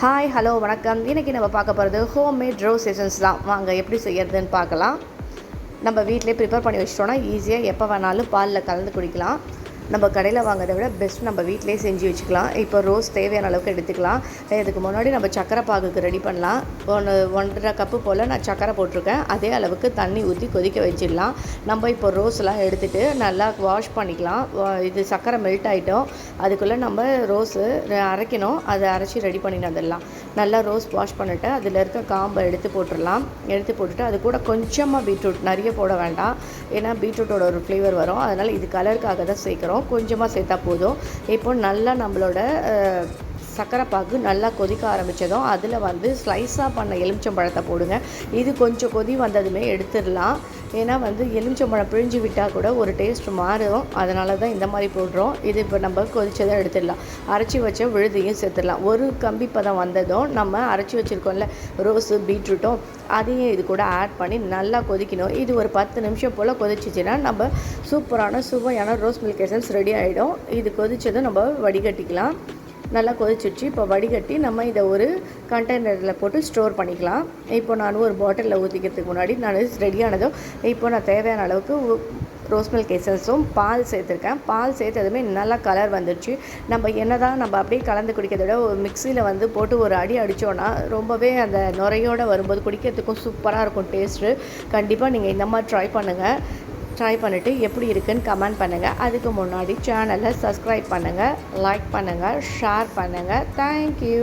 Hi hello வணக்கம். இன்றைக்கி நம்ம பார்க்க போகிறது ஹோம் மேட் ரோஸ் எசன்ஸ் தான். வாங்க எப்படி செய்யறதுன்னு பார்க்கலாம். நம்ம வீட்டிலே ப்ரிப்பேர் பண்ணி வச்சிட்டோன்னா ஈஸியாக எப்போ வேணாலும் பாலில் கலந்து குடிக்கலாம். நம்ம கடையில் வாங்குறதை விட பெஸ்ட் நம்ம வீட்டிலே செஞ்சு வச்சுக்கலாம். இப்போ ரோஸ் தேவையான அளவுக்கு எடுத்துக்கலாம். இதுக்கு முன்னாடி நம்ம சக்கரை பாகுக்கு ரெடி பண்ணலாம். ஒன்று ஒன்றரை கப்பு போல் நான் சக்கரை போட்டிருக்கேன். அதே அளவுக்கு தண்ணி ஊற்றி கொதிக்க வச்சிடலாம். நம்ம இப்போ ரோஸ்லாம் எடுத்துகிட்டு நல்லா வாஷ் பண்ணிக்கலாம். வா- இது சக்கரை மெல்ட் ஆகிட்டோம் அதுக்குள்ளே நம்ம ரோஸு அரைக்கணும். அதை அரைச்சி ரெடி பண்ணிட்டு வந்துடலாம். நல்லா ரோஸ் வாஷ் பண்ணிவிட்டு அதில் இருக்க காம்பை எடுத்து போட்டுடலாம். எடுத்து போட்டுட்டு அது கூட கொஞ்சமாக பீட்ரூட் நிறைய போட வேண்டாம். ஏன்னா பீட்ரூட்டோட ஒரு ஃப்ளேவர் வரும். அதனால் இது கலருக்காக தான் சேர்க்குறோம். கொஞ்சமாக சேர்த்தா போதும். இப்போ நல்லா நம்மளோட அஹ், சக்கரை பாகு நல்லா கொதிக்க ஆரம்பித்ததும் அதில் வந்து ஸ்லைஸாக பண்ண எலுமிச்சம்பழத்தை போடுங்க. இது கொஞ்சம் கொதி வந்ததுமே எடுத்துடலாம். ஏன்னா வந்து எலுமிச்சம்பழம் பிழிஞ்சு விட்டால் கூட ஒரு டேஸ்ட் மாறும். அதனால தான் இந்த மாதிரி போடுறோம். இது இப்போ நம்ம கொதிச்சதை எடுத்துடலாம். அரைச்சி வச்ச விழுதையும் சேர்த்துடலாம். ஒரு கம்பி பதம் வந்ததும் நம்ம அரைச்சி வச்சுருக்கோம்ல ரோஸு பீட்ரூட்டும் அதையும் இது கூட ஆட் பண்ணி நல்லா கொதிக்கணும். இது ஒரு பத்து நிமிஷம் போல் கொதிச்சிச்சின்னா நம்ம சூப்பரான சுவையான ரோஸ் மில்க் எசன்ஸ் ரெடி ஆகிடும் இது கொதிச்சதும் நம்ம வடிகட்டிக்கலாம். நல்லா கொதிச்சிடுச்சு. இப்போ வடிகட்டி நம்ம இதை ஒரு கண்டெய்னரில் போட்டு ஸ்டோர் பண்ணிக்கலாம். இப்போ நான் ஒரு பாட்டிலில் ஊற்றிக்கிறதுக்கு முன்னாடி நான் ரெடியானதும் இப்போ நான் தேவையான அளவுக்கு ரோஸ் மில்க் எசன்ஸும் பால் சேர்த்துருக்கேன். பால் சேர்த்ததுமே நல்லா கலர் வந்துடுச்சு. நம்ம என்ன தான் நம்ம அப்படியே கலந்து குடிக்கிறத விட ஒரு மிக்சியில் வந்து போட்டு ஒரு அடி அடித்தோன்னா ரொம்பவே அந்த நுரையோடு வரும்போது குடிக்கிறதுக்கும் சூப்பராக இருக்கும் டேஸ்ட்டு கண்டிப்பாக நீங்கள் இந்த மாதிரி ட்ரை பண்ணுங்கள் ட்ரை பண்ணிவிட்டு எப்படி இருக்குன்னு கமெண்ட் பண்ணுங்கள் அதுக்கு முன்னாடி சேனலை சப்ஸ்கிரைப் பண்ணுங்கள் லைக் பண்ணுங்கள் ஷேர் பண்ணுங்கள் தேங்க்யூ